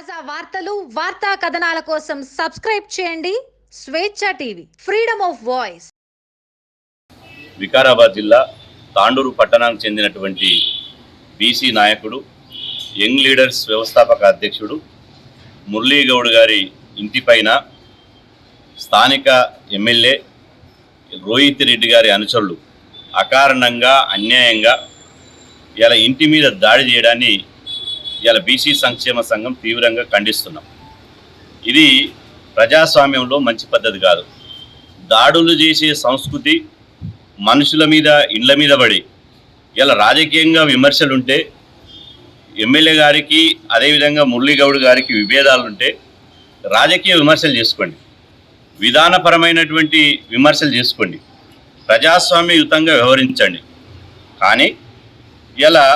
తాజా వార్తలు వార్తా కథనాల కోసం సబ్స్క్రైబ్ చేయండి. Swechha TV freedom of voice. Vikarabad జిల్లా తాండూరు పట్టణానికి చెందినటువంటి బీసీ నాయకుడు యంగ్ లీడర్స్ వ్యవస్థాపక అధ్యక్షుడు మురళీగౌడ్ గారి ఇంటిపైన స్థానిక ఎమ్మెల్యే రోహిత్ రెడ్డి గారి అనుచరులు అకారణంగా అన్యాయంగా ఇలా ఇంటి మీద దాడి చేయడాన్ని ఇలా బీసీ సంక్షేమ సంఘం తీవ్రంగా ఖండిస్తున్నాం. ఇది ప్రజాస్వామ్యంలో మంచి పద్ధతి కాదు. దాడులు చేసే సంస్కృతి మనుషుల మీద ఇండ్ల మీద పడి. ఇలా రాజకీయంగా విమర్శలు ఉంటే ఎమ్మెల్యే గారికి అదేవిధంగా మురళీగౌడ్ గారికి విభేదాలు ఉంటే రాజకీయ విమర్శలు చేసుకోండి. విధానపరమైనటువంటి విమర్శలు చేసుకోండి. ప్రజాస్వామ్యయుతంగా వ్యవహరించండి. కానీ ఇలా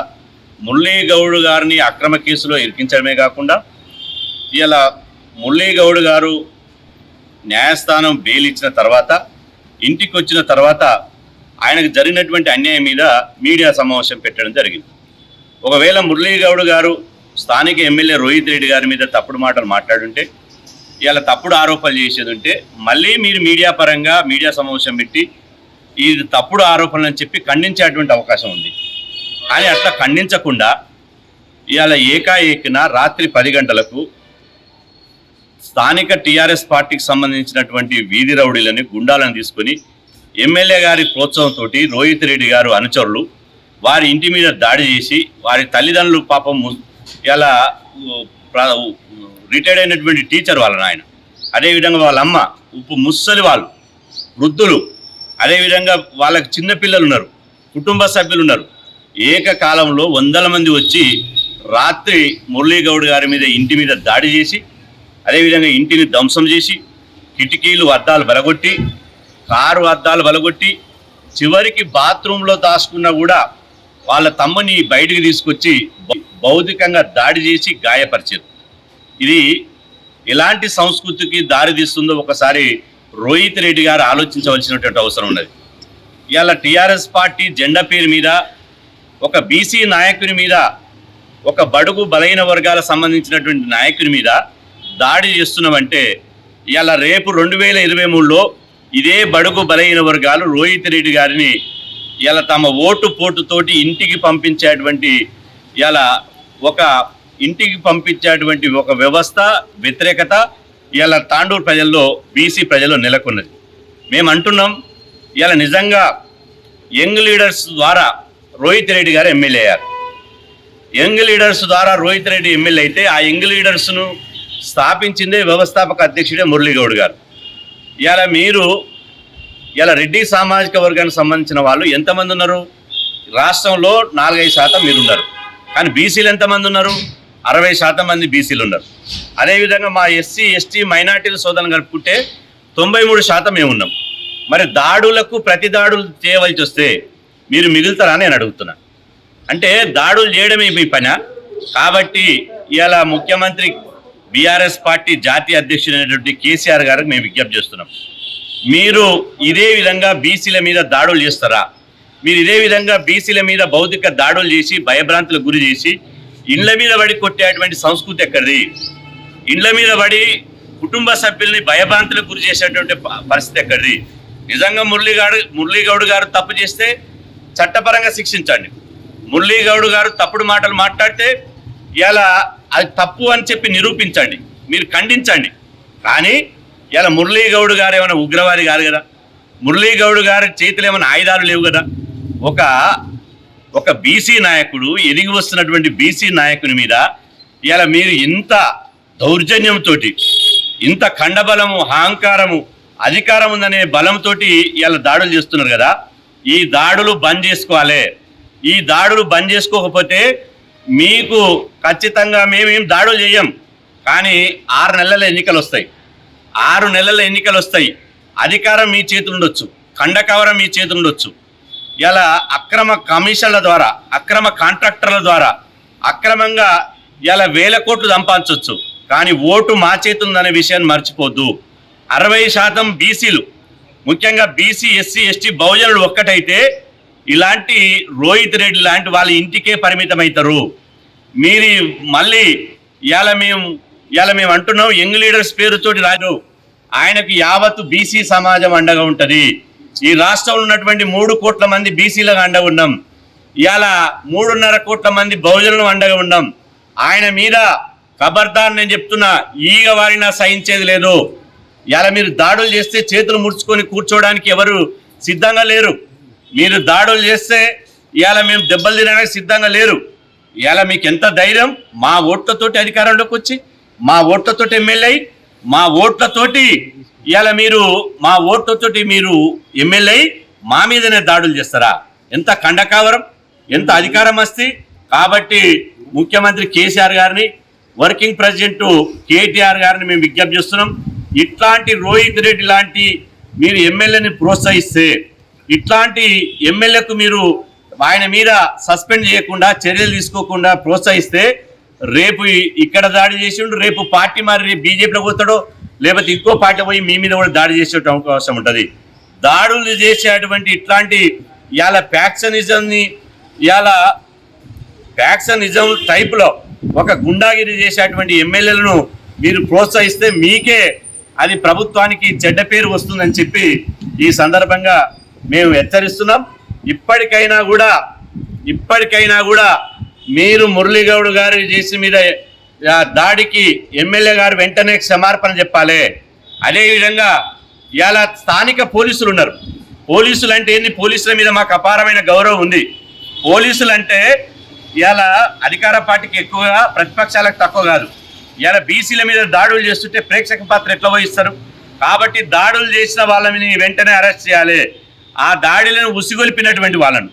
మురళీగౌడ్ గారిని అక్రమ కేసులో ఇరికించడమే కాకుండా ఇలా మురళీగౌడ్ గారు న్యాయస్థానం బెయిల్ ఇచ్చిన తర్వాత ఇంటికి వచ్చిన తర్వాత ఆయనకు జరిగినటువంటి అన్యాయం మీద మీడియా సమావేశం పెట్టడం జరిగింది. ఒకవేళ మురళీగౌడ్ గారు స్థానిక ఎమ్మెల్యే రోహిత్ రెడ్డి గారి మీద తప్పుడు మాటలు మాట్లాడుంటే ఇలా తప్పుడు ఆరోపణలు చేసేది ఉంటే మళ్ళీ మీరు మీడియా పరంగా మీడియా సమావేశం పెట్టి ఇది తప్పుడు ఆరోపణలు అని చెప్పి ఖండించేటువంటి అవకాశం ఉంది. కానీ అట్లా ఖండించకుండా ఇవాళ ఏకాఏకిన రాత్రి పది గంటలకు స్థానిక టీఆర్ఎస్ పార్టీకి సంబంధించినటువంటి వీధి రౌడీలని గుండాలను తీసుకొని ఎమ్మెల్యే గారి ప్రోత్సాహంతో రోహిత్ రెడ్డి గారు అనుచరులు వారి ఇంటి మీద దాడి చేసి వారి తల్లిదండ్రులు పాపం ఇలా రిటైర్డ్ అయినటువంటి టీచర్ వాళ్ళ నాయన. అదేవిధంగా వాళ్ళ అమ్మ ఉప్పు ముస్సలి వాళ్ళు వృద్ధులు. అదేవిధంగా వాళ్ళకి చిన్నపిల్లలు ఉన్నారు. కుటుంబ సభ్యులు ఉన్నారు. ఏకకాలంలో వందల మంది వచ్చి రాత్రి మురళీగౌడ్ గారి మీద ఇంటి మీద దాడి చేసి అదేవిధంగా ఇంటిని ధ్వంసం చేసి కిటికీలు అద్దాలు బలగొట్టి కారు అద్దాలు బలగొట్టి చివరికి బాత్రూంలో దాచుకున్నా కూడా వాళ్ళ తమ్ముని బయటికి తీసుకొచ్చి భౌతికంగా దాడి చేసి గాయపరిచారు. ఇది ఎలాంటి సంస్కృతికి దారి తీస్తుందో ఒకసారి రోహిత్ రెడ్డి గారు ఆలోచించవలసినటువంటి అవసరం ఉన్నది. ఇవాళ టీఆర్ఎస్ పార్టీ జెండా పేరు మీద ఒక బీసీ నాయకుని మీద ఒక బడుగు బలైన వర్గాల సంబంధించినటువంటి నాయకుని మీద దాడి చేస్తున్నామంటే ఇలా రేపు రెండు వేల ఇరవై మూడులో ఇదే బడుగు బలహీన వర్గాలు రోహిత్ రెడ్డి గారిని ఇలా తమ ఓటు పోటుతోటి ఇంటికి పంపించేటువంటి ఇలా ఒక ఇంటికి పంపించేటువంటి ఒక వ్యవస్థ వ్యతిరేకత ఇలా తాండూరు ప్రజల్లో బీసీ ప్రజల్లో నెలకొన్నది. మేము అంటున్నాం ఇలా నిజంగా యంగ్ లీడర్స్ ద్వారా రోహిత్ రెడ్డి గారు ఎమ్మెల్యే అయ్యారు. యంగ్ లీడర్స్ ద్వారా రోహిత్ రెడ్డి ఎమ్మెల్యే అయితే ఆ యంగ్ లీడర్స్ను స్థాపించిందే వ్యవస్థాపక అధ్యక్షుడే మురళీగౌడ్ గారు. ఇలా మీరు ఇలా రెడ్డి సామాజిక వర్గానికి సంబంధించిన వాళ్ళు ఎంతమంది ఉన్నారు? రాష్ట్రంలో నాలుగైదు శాతం మీరు ఉన్నారు కానీ బీసీలు ఎంతమంది ఉన్నారు? అరవై శాతం మంది బీసీలు ఉన్నారు. అదేవిధంగా మా ఎస్సీ ఎస్టీ మైనార్టీల సోదరులు కలుపుకుంటే తొంభై మూడు శాతం మేము ఉన్నాం మరి దాడులకు ప్రతి దాడులు చేయవలసి వస్తే మీరు మిగులుతారా నేను అడుగుతున్నా. అంటే దాడులు చేయడమే మీ పని? కాబట్టి ఇలా ముఖ్యమంత్రి బీఆర్ఎస్ పార్టీ జాతీయ అధ్యక్షుడైనటువంటి కేసీఆర్ గారికి మేము విజ్ఞప్తి చేస్తున్నాం. మీరు ఇదే విధంగా బీసీల మీద దాడులు చేస్తారా? మీరు ఇదే విధంగా బీసీల మీద భౌతిక దాడులు చేసి భయభ్రాంతులకు గురి చేసి ఇండ్ల మీద పడి కొట్టేటువంటి సంస్కృతి ఎక్కడిది? ఇండ్ల మీద పడి కుటుంబ సభ్యుల్ని భయభ్రాంతులకు గురి చేసేటువంటి పరిస్థితి ఎక్కడిది? నిజంగా మురళీగాడు మురళీగౌడ్ గారు తప్పు చేస్తే చట్టపరంగా శిక్షించండి. మురళీగౌడ్ గారు తప్పుడు మాటలు మాట్లాడితే ఇలా అది తప్పు అని చెప్పి నిరూపించండి. మీరు ఖండించండి. కానీ ఇలా మురళీగౌడ్ గారు ఏమైనా ఉగ్రవాది కాదు కదా. మురళీగౌడ్ గారి చేతిలో ఏమైనా ఆయుధాలు లేవు కదా. ఒక ఒక బీసీ నాయకుడు ఎదిగి వస్తున్నటువంటి బీసీ నాయకుని మీద ఇలా మీరు ఇంత దౌర్జన్యంతో ఇంత ఖండబలము అహంకారము అధికారం ఉందనే బలంతో ఇలా దాడులు చేస్తున్నారు కదా. ఈ దాడులు బంద్ చేసుకోవాలి. ఈ దాడులు బంద్ చేసుకోకపోతే మీకు ఖచ్చితంగా మేమేం దాడులు చేయం కానీ ఆరు నెలల ఎన్నికలు వస్తాయి. ఆరు నెలల ఎన్నికలు వస్తాయి. అధికారం మీ చేతులు ఉండొచ్చు. ఖండకవరం మీ చేతులు ఉండొచ్చు. ఇలా అక్రమ కమిషన్ల ద్వారా అక్రమ కాంట్రాక్టర్ల ద్వారా అక్రమంగా ఇలా వేల కోట్లు సంపాదించవచ్చు కానీ ఓటు మా చేతుందనే విషయాన్ని మర్చిపోద్దు. అరవై శాతం బీసీలు ముఖ్యంగా బీసీ ఎస్సీ ఎస్టీ బహుజనులు ఒక్కటైతే ఇలాంటి రోహిత్ రెడ్డి లాంటి వాళ్ళ ఇంటికే పరిమితమవుతారు మీరు మళ్ళీ ఇవాళ మేము ఇవాళ మేము అంటున్నాం యంగ్ లీడర్స్ పేరుతోటి రాదు. ఆయనకు యావత్తు బీసీ సమాజం అండగా ఉంటుంది. ఈ రాష్ట్రంలో ఉన్నటువంటి మూడు కోట్ల మంది బీసీలకు అండగా ఉన్నాం. ఇవాళ మూడున్నర కోట్ల మంది బహుజనులు అండగా ఉన్నాం. ఆయన మీద ఖబర్దార్ నేను చెప్తున్నా ఈగ వారినా సహించేది లేదు. ఇలా మీరు దాడులు చేస్తే చేతులు ముడుచుకొని కూర్చోవడానికి ఎవరు సిద్ధంగా లేరు. మీరు దాడులు చేస్తే ఇవాళ మేము దెబ్బలు తినడానికి సిద్ధంగా లేరు. ఇవాళ మీకు ఎంత ధైర్యం? మా ఓట్లతోటి అధికారంలోకి వచ్చి మా ఓట్లతోటి ఎమ్మెల్యే అయి, మా ఓట్లతోటి ఇవాళ మీరు మా ఓట్లతోటి మీరు ఎమ్మెల్యే మా మీదనే దాడులు చేస్తారా? ఎంత కండకావరం ఎంత అధికారం వస్తే కాబట్టి ముఖ్యమంత్రి కేసీఆర్ గారిని వర్కింగ్ ప్రెసిడెంట్ కేటీఆర్ గారిని మేము విజ్ఞప్తి చేస్తున్నాం. ఇట్లాంటి రోహిత్ రెడ్డి లాంటి మీరు ఎమ్మెల్యేని ప్రోత్సహిస్తే ఇట్లాంటి ఎమ్మెల్యేకు మీరు ఆయన మీద సస్పెండ్ చేయకుండా చర్యలు తీసుకోకుండా ప్రోత్సహిస్తే రేపు ఇక్కడ దాడి చేసిండు రేపు పార్టీ మరి రేపు బీజేపీలో పోతాడో లేకపోతే ఇంకో పార్టీ పోయి మీ మీద కూడా దాడి చేసే అవకాశం ఉంటుంది. దాడులు చేసేటువంటి ఇట్లాంటి ఇవాళ ఫ్యాక్షనిజంని ఇవాళ ఫ్యాక్షనిజం టైప్లో ఒక గుండాగిరి చేసేటువంటి ఎమ్మెల్యేలను మీరు ప్రోత్సహిస్తే మీకే అది ప్రభుత్వానికి చెడ్డ పేరు వస్తుందని చెప్పి ఈ సందర్భంగా మేము హెచ్చరిస్తున్నాం. ఇప్పటికైనా కూడా ఇప్పటికైనా కూడా మీరు మురళీగౌడ్ గారి చేసి మీద దాడికి ఎమ్మెల్యే గారు వెంటనే క్షమార్పణ చెప్పాలి. అదేవిధంగా ఇవాళ స్థానిక పోలీసులు ఉన్నారు. పోలీసులు అంటే ఏంది? పోలీసుల మీద మాకు అపారమైన గౌరవం ఉంది. పోలీసులు అంటే ఇవాళ అధికార పార్టీకి ఎక్కువగా ప్రతిపక్షాలకు తక్కువ కాదు. ఇలా బీసీల మీద దాడులు చేస్తుంటే ప్రేక్షక పాత్ర ఎట్లా వహిస్తారు కాబట్టి దాడులు చేసిన వాళ్ళని వెంటనే అరెస్ట్ చేయాలి. ఆ దాడులను ఉసిగొలిపినటువంటి వాళ్ళను.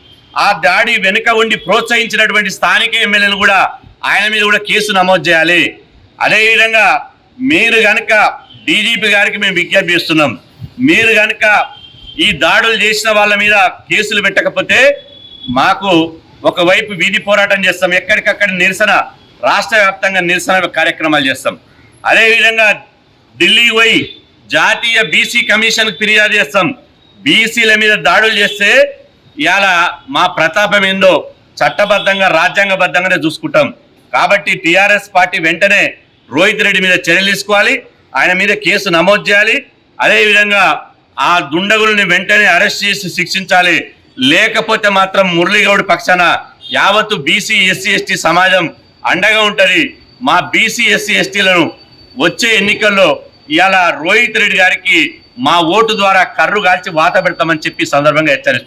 ఆ దాడి వెనుక ఉండి ప్రోత్సహించినటువంటి స్థానిక ఎమ్మెల్యేలు కూడా ఆయన మీద కూడా కేసు నమోదు చేయాలి. అదేవిధంగా మీరు కనుక డీజీపీ గారికి మేము విజ్ఞప్తి చేస్తున్నాం. మీరు కనుక ఈ దాడులు చేసిన వాళ్ళ మీద కేసులు పెట్టకపోతే మాకు ఒకవైపు వీధి పోరాటం చేస్తాం. ఎక్కడికక్కడ నిరసన రాష్ట్ర వ్యాప్తంగా నిరసన కార్యక్రమాలు చేస్తాం. అదేవిధంగా ఢిల్లీ పోయి జాతీయ బీసీ కమిషన్కి ఫిర్యాదు చేస్తాం. బీసీల మీద దాడులు చేస్తే ఇవాళ మా ప్రతాపం ఏందో చట్టబద్ధంగా రాజ్యాంగబద్ధంగానే చూసుకుంటాం. కాబట్టి టీఆర్ఎస్ పార్టీ వెంటనే రోహిత్ రెడ్డి మీద చర్యలు తీసుకోవాలి. ఆయన మీద కేసు నమోదు చేయాలి. అదేవిధంగా ఆ దుండగుల్ని వెంటనే అరెస్ట్ చేసి శిక్షించాలి. లేకపోతే మాత్రం మురళీగౌడ్ పక్షాన యావత్తు బీసీ ఎస్సీ ఎస్టీ సమాజం అండగా ఉంటుంది. మా బీసీ ఎస్సీ ఎస్టీలను వచ్చే ఎన్నికల్లో ఇవాళ రోహిత్ రెడ్డి గారికి మా ఓటు ద్వారా కర్రు కాల్చి వాత పెడతామని చెప్పి సందర్భంగా హెచ్చరిస్తుంది